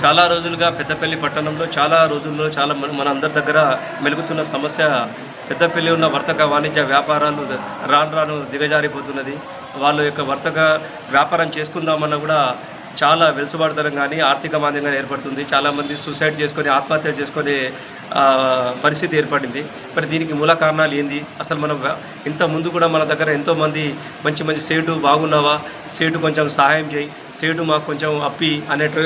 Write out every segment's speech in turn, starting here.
చాలా రోజులుగా పెద్దపల్లి పట్టణంలో చాలా రోజుల్లో చాలా మన మన అందరి దగ్గర మెలుగుతున్న సమస్య పెద్దపల్లి ఉన్న వర్తక వాణిజ్య వ్యాపారాలు రాను రాను దిగజారిపోతున్నది. వాళ్ళ యొక్క వర్తక వ్యాపారం చేసుకుందామన్నా కూడా చాలా వెలుసుబాటుతనం కానీ ఆర్థిక మాంద్యంగా ఏర్పడుతుంది. చాలామంది సూసైడ్ చేసుకొని ఆత్మహత్య చేసుకునే పరిస్థితి ఏర్పడింది. మరి దీనికి మూల కారణాలు ఏంది? అసలు మనం ఇంత ముందు కూడా మన దగ్గర ఎంతోమంది మంచి మంచి సేటు బాగున్నావా? సేటు కొంచెం సహాయం చేయి. సేటు మాకు కొంచెం అప్పి అనేటు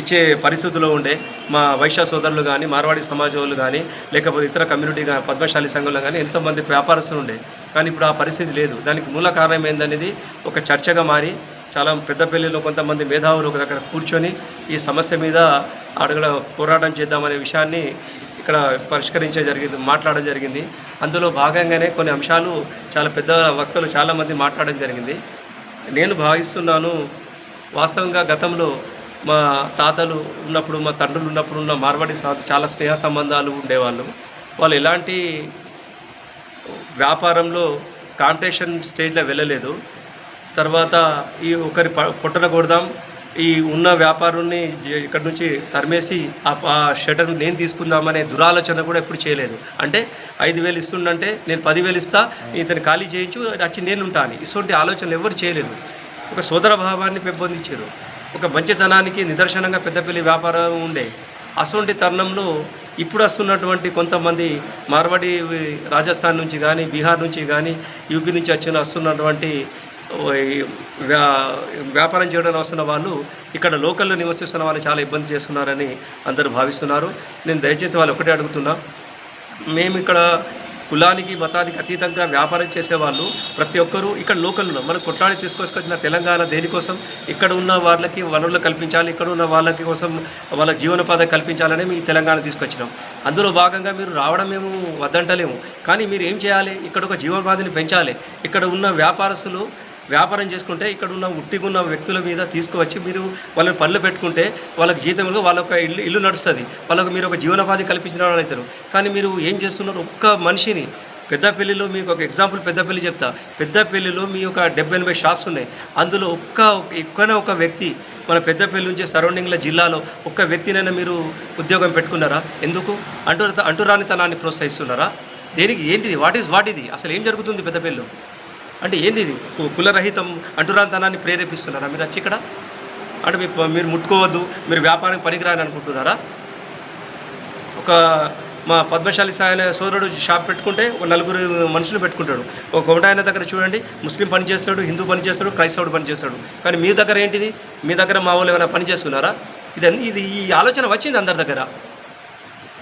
ఇచ్చే పరిస్థితుల్లో ఉండే మా వైశ్య సోదరులు కానీ మార్వాడి సమాజ వాళ్ళు కానీ లేకపోతే ఇతర కమ్యూనిటీ కానీ పద్మశాలి సంఘంలో కానీ ఎంతోమంది వ్యాపారస్తులు ఉండే. కానీ ఇప్పుడు ఆ పరిస్థితి లేదు. దానికి మూల కారణం ఏందనేది ఒక చర్చగా మారి చాలా పెద్దపల్లిలో కొంతమంది మేధావులు ఒక దగ్గర కూర్చొని ఈ సమస్య మీద అడగడ పోరాటం చేద్దామనే విషయాన్ని ఇక్కడ పరిష్కరించే జరిగింది మాట్లాడడం జరిగింది. అందులో భాగంగానే కొన్ని అంశాలు చాలా పెద్ద వక్తలు చాలామంది మాట్లాడడం జరిగింది. నేను భావిస్తున్నాను వాస్తవంగా గతంలో మా తాతలు ఉన్నప్పుడు మా తండ్రులు ఉన్నప్పుడు ఉన్న మార్వాడి చాలా స్నేహ సంబంధాలు ఉండేవాళ్ళు. వాళ్ళు ఎలాంటి వ్యాపారంలో కాంపిటీషన్ స్టేజ్లో వెళ్ళలేదు. తర్వాత ఈ ఒకరి ప- పొట్టన కొడదాం ఈ ఉన్న వ్యాపారుని ఇక్కడ నుంచి తరిమేసి ఆ షటర్ నేను తీసుకుందామనే దురాలోచన కూడా ఎప్పుడు చేయలేదు. అంటే ఐదు వేలు ఇస్తుండంటే నేను పదివేలు ఇస్తా ఇతను ఖాళీ చేయించు వచ్చి నేను ఉంటాను ఇటువంటి ఆలోచనలు ఎవరు చేయలేదు. ఒక సోదర భావాన్ని పెంపొందించారు. ఒక మంచితనానికి నిదర్శనంగా పెద్దపల్లి వ్యాపారం ఉండే. అటువంటి తరుణంలో ఇప్పుడు వస్తున్నటువంటి కొంతమంది మార్వాడి రాజస్థాన్ నుంచి కానీ బీహార్ నుంచి కానీ యూపీ నుంచి వచ్చిన వస్తున్నటువంటి వ్యాపారం చేయడానికి వస్తున్న వాళ్ళు ఇక్కడ లోకల్లో నివసిస్తున్న వాళ్ళు చాలా ఇబ్బంది చేస్తున్నారని అందరూ భావిస్తున్నారు. నేను దయచేసి వాళ్ళు ఒకటే అడుగుతున్నా. మేము ఇక్కడ కులానికి మతానికి అతీతంగా వ్యాపారం చేసేవాళ్ళు ప్రతి ఒక్కరూ ఇక్కడ లోకల్ మన మనం కొట్లాడి తీసుకొచ్చిన తెలంగాణ దేనికోసం ఇక్కడ ఉన్న వాళ్ళకి వనరులు కల్పించాలి ఇక్కడ ఉన్న వాళ్ళకి కోసం వాళ్ళ జీవనోపాధి కల్పించాలని మేము తెలంగాణ తీసుకొచ్చినాం. అందులో భాగంగా మీరు రావడం మేము వద్దంటలేము. కానీ మీరు ఏం చేయాలి? ఇక్కడ ఒక జీవనోపాధిని పెంచాలి. ఇక్కడ ఉన్న వ్యాపారస్తులు వ్యాపారం చేసుకుంటే ఇక్కడ ఉన్న ఉట్టిగున్న వ్యక్తుల మీద తీసుకువచ్చి మీరు వాళ్ళని పనులు పెట్టుకుంటే వాళ్ళకి జీతంలో వాళ్ళ ఒక ఇల్లు ఇల్లు నడుస్తుంది. వాళ్ళకు మీరు ఒక జీవనోపాధి కల్పించిన వాళ్ళు అవుతారు. కానీ మీరు ఏం చేస్తున్నారు? ఒక్క మనిషిని పెద్దపల్లిలో మీకు ఒక ఎగ్జాంపుల్ పెద్దపల్లి చెప్తా. పెద్దపల్లిలో మీ ఒక డెబ్బై ఎనభై షాప్స్ ఉన్నాయి. అందులో ఒక్క ఎక్కువనే ఒక వ్యక్తి మన పెద్దపల్లి నుంచి సరౌండింగ్ల జిల్లాలో ఒక్క వ్యక్తినైనా మీరు ఉద్యోగం పెట్టుకున్నారా? ఎందుకు? అంటు అంటురానితనాన్ని ప్రోత్సహిస్తున్నారా? దేనికి ఏంటిది? వాట్ ఈస్ వాట్ ఇది అసలు ఏం జరుగుతుంది పెద్దపల్లిలో అంటే ఏంది ఇది? కులరహితం అంటురాంతనాన్ని ప్రేరేపిస్తున్నారా మీరు వచ్చి ఇక్కడ? అంటే మీ మీరు ముట్టుకోవద్దు మీరు వ్యాపారం పనికిరాని అనుకుంటున్నారా? ఒక మా పద్మశాలి సాయన సోదరుడు షాప్ పెట్టుకుంటే ఒక నలుగురు మనుషులు పెట్టుకుంటాడు. ఒక ఒకటి ఆయన దగ్గర చూడండి ముస్లిం పని చేస్తాడు హిందూ పని చేస్తాడు క్రైస్తవుడు పని చేస్తాడు. కానీ మీ దగ్గర ఏంటిది? మీ దగ్గర మా వాళ్ళు ఏమైనా పని చేస్తున్నారా? ఇది ఇది ఈ ఆలోచన వచ్చింది అందరి దగ్గర.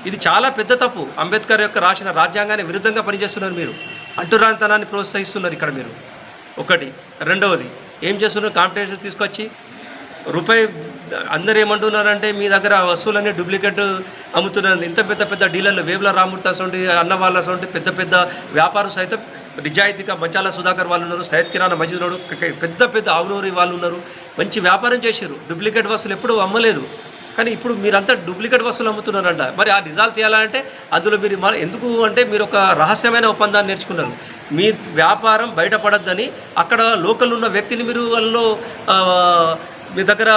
ఇది చాలా పెద్ద తప్పు. అంబేద్కర్ యొక్క రాసిన రాజ్యాంగాన్ని విరుద్ధంగా పనిచేస్తున్నారు మీరు. అంటురానితనాన్ని ప్రోత్సహిస్తున్నారు ఇక్కడ మీరు. ఒకటి. రెండవది ఏం చేస్తున్నారు? కాంపిటీషన్ తీసుకొచ్చి రూపాయి అందరు ఏమంటున్నారంటే మీ దగ్గర ఆ వస్తువులన్నీ డూప్లికేట్ అమ్ముతున్నారు. ఇంత పెద్ద పెద్ద డీలర్లు వేవుల రామూర్తి అసోంటి అన్న వాళ్ళ అసోంటి పెద్ద పెద్ద వ్యాపారం సైతం నిజాయితీగా మంచాల సుధాకర్ వాళ్ళు ఉన్నారు సైద్ కిరాణా మజీద్ ఉన్నాడు పెద్ద పెద్ద ఆవునూరి వాళ్ళు ఉన్నారు. మంచి వ్యాపారం చేశారు డూప్లికేట్ వస్తువులు ఎప్పుడూ అమ్మలేదు. కానీ ఇప్పుడు మీరంతా డూప్లికేట్ వస్తువులు అమ్ముతున్నారంట. మరి ఆ నిజాలు తీయాలంటే అందులో మీరు ఎందుకు అంటే మీరు ఒక రహస్యమైన ఒప్పందాన్ని నేర్చుకున్నారు. మీ వ్యాపారం బయటపడద్దని అక్కడ లోకల్ ఉన్న వ్యక్తిని మీరు వాళ్ళలో మీ దగ్గర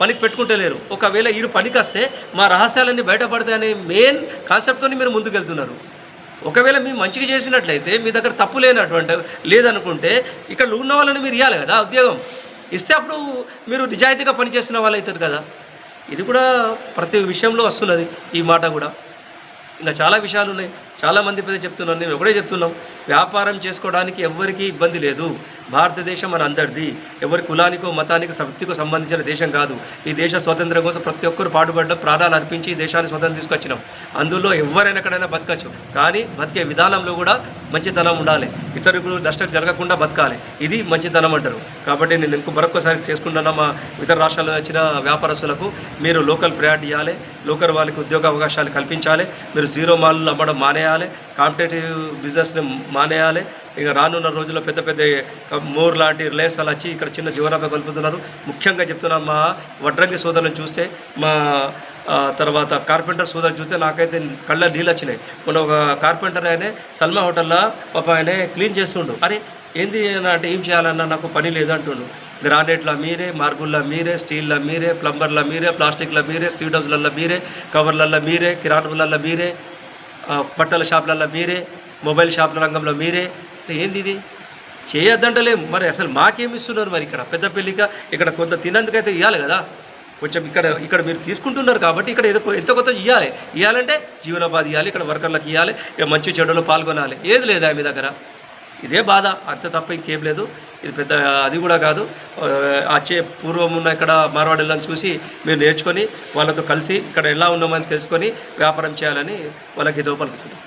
పనికి పెట్టుకుంటే లేరు. ఒకవేళ ఈడు పనికి వస్తే మా రహస్యాలన్నీ బయటపడతాయనే మెయిన్ కాన్సెప్ట్తో మీరు ముందుకెళ్తున్నారు. ఒకవేళ మీ మంచిగా చేసినట్లయితే మీ దగ్గర తప్పు లేనటువంటి లేదనుకుంటే ఇక్కడ ఉన్న వాళ్ళని మీరు ఇవ్వాలి కదా ఉద్యోగం. ఇస్తే అప్పుడు మీరు నిజాయితీగా పనిచేసిన వాళ్ళు అవుతారు కదా. ఇది కూడా ప్రతి విషయంలో వస్తున్నది ఈ మాట కూడా. ఇలా చాలా విషయాలు ఉన్నాయి. చాలామంది పెద్ద చెప్తున్నాను నేను ఒకటే చెప్తున్నాం. వ్యాపారం చేసుకోవడానికి ఎవ్వరికీ ఇబ్బంది లేదు. భారతదేశం మన అందరిది. ఎవరి కులానికో మతానికో శక్తికో సంబంధించిన దేశం కాదు. ఈ దేశ స్వాతంత్రం కోసం ప్రతి ఒక్కరు పాటుపడ్డ ప్రాణాలు అర్పించి ఈ దేశాన్ని స్వతంత్రం తీసుకొచ్చినాం. అందులో ఎవరైనా ఎక్కడైనా బతకచ్చు. కానీ బతికే విధానంలో కూడా మంచితనం ఉండాలి. ఇతరులకు నష్టం జరగకుండా బతకాలి. ఇది మంచితనం అంటారు. కాబట్టి నేను ఇంకో మరొకసారి చేసుకుంటున్నా మా ఇతర రాష్ట్రాల్లో వచ్చిన వ్యాపారస్తులకు మీరు లోకల్ ప్రయారిటీ ఇవ్వాలి. లోకల్ వాళ్ళకి ఉద్యోగ అవకాశాలు కల్పించాలి. మీరు జీరో మాల్ అమ్మడం మానేయాలి కాంపిటేటివ్ బిజినెస్ని మానేయాలి. ఇక రానున్న రోజుల్లో పెద్ద పెద్ద మోర్ లాంటి రిలయన్స్ అలా వచ్చి ఇక్కడ చిన్న జీవనోపాధి కలుపుతున్నారు ముఖ్యంగా చెప్తున్నా మా వడ్రంగి సోదరులను చూస్తే మా తర్వాత కార్పెంటర్ సోదరు చూస్తే నాకైతే కళ్ళ నీళ్ళు వచ్చినాయి. మొన్న ఒక కార్పెంటర్ ఆయనే సల్మా హోటల్లో పాప ఆయనే క్లీన్ చేస్తుండు. అరే ఏంది అంటే ఏం చేయాలన్నా నాకు పని లేదు అంటుండు గ్రానైట్ల మీరే మార్బుల్ల మీరే స్టీల్ల మీరే ప్లంబర్ల మీరే ప్లాస్టిక్ల మీరే స్వీట్ హౌస్లల్లో మీరే కవర్లల్లో మీరే కిరాణములల్లో మీరే బట్టల షాపులల్లో మీరే మొబైల్ షాపుల రంగంలో మీరే. ఏంది ఇది? చేయొద్దంటలే. మరి అసలు మాకేమి ఇస్తున్నారు మరి ఇక్కడ? పెద్ద పెళ్ళిక ఇక్కడ కొంత తినందుకైతే ఇవ్వాలి కదా. కొంచెం ఇక్కడ ఇక్కడ మీరు తీసుకుంటున్నారు కాబట్టి ఇక్కడ ఏదో ఎంత కొత్త ఇవ్వాలి ఇవ్వాలంటే జీవనోపాధి ఇవ్వాలి ఇక్కడ వర్కర్లకు ఇవ్వాలి ఇక మంచి చెడులో పాల్గొనాలి. ఏది లేదా మీ దగ్గర. ఇదే బాధ. అంత తప్ప ఇంకేం లేదు. ఇది పెద్ద అది కూడా కాదు. ఆ, వచ్చే పూర్వం ఉన్న ఇక్కడ మార్వాడెళ్ళని చూసి మీరు నేర్చుకొని వాళ్ళతో కలిసి ఇక్కడ ఎలా ఉన్నామని తెలుసుకొని వ్యాపారం చేయాలని వాళ్ళకి ఏదో పలుకుతున్నాం